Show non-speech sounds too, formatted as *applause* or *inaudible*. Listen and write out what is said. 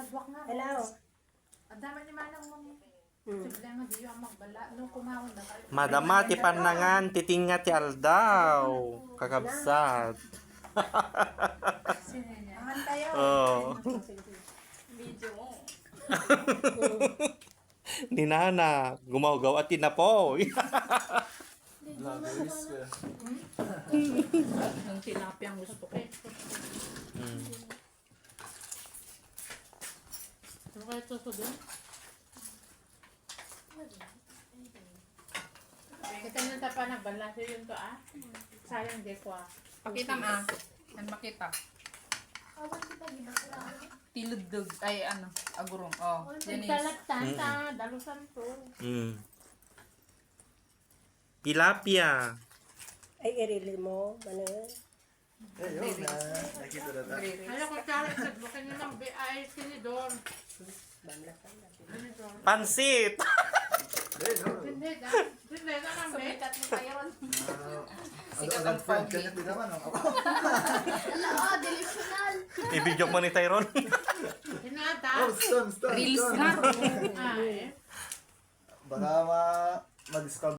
Sadwak nga. Hello. Ang dami ni Manang mo ni. Hmm. Simple nga, di yung magbala. Nung kumawon na kayo. Madamati panangan, titinga ti aldaw. Kakabsat. Ahan tayo. Oh. Video mo. Ni Nana, gumagaw at tinapoy. Ang tilapia ang gusto ko. Mm. Ano kaya ito sa doon? Kita nyo pa nagbala sa yun to ah. Sayang di ko ah. Pakita mo ah. Yan makita. Tiludog. Ay ano. Agurong. Oh. Janice. Nagtalagtan sa dalusan to. Mm. Tilapia. Ay, irili mo. Ano yun? Ayun na. Nakita na tayo. Kaya ko kaya sa bukan nyo ng BI Sinidor. Na. Pansit. Ayun, Hindi, dahil. Hindi, na ng BI. Sumikat ni Tyron. Ano agad friend ka niya din naman. oh. Oo, delusional. Ibidyo mo ni Tyron. Hinata. *laughs* Oh, stun, stun, Reels stun. nga. Ah, eh. Baka ma ma-discover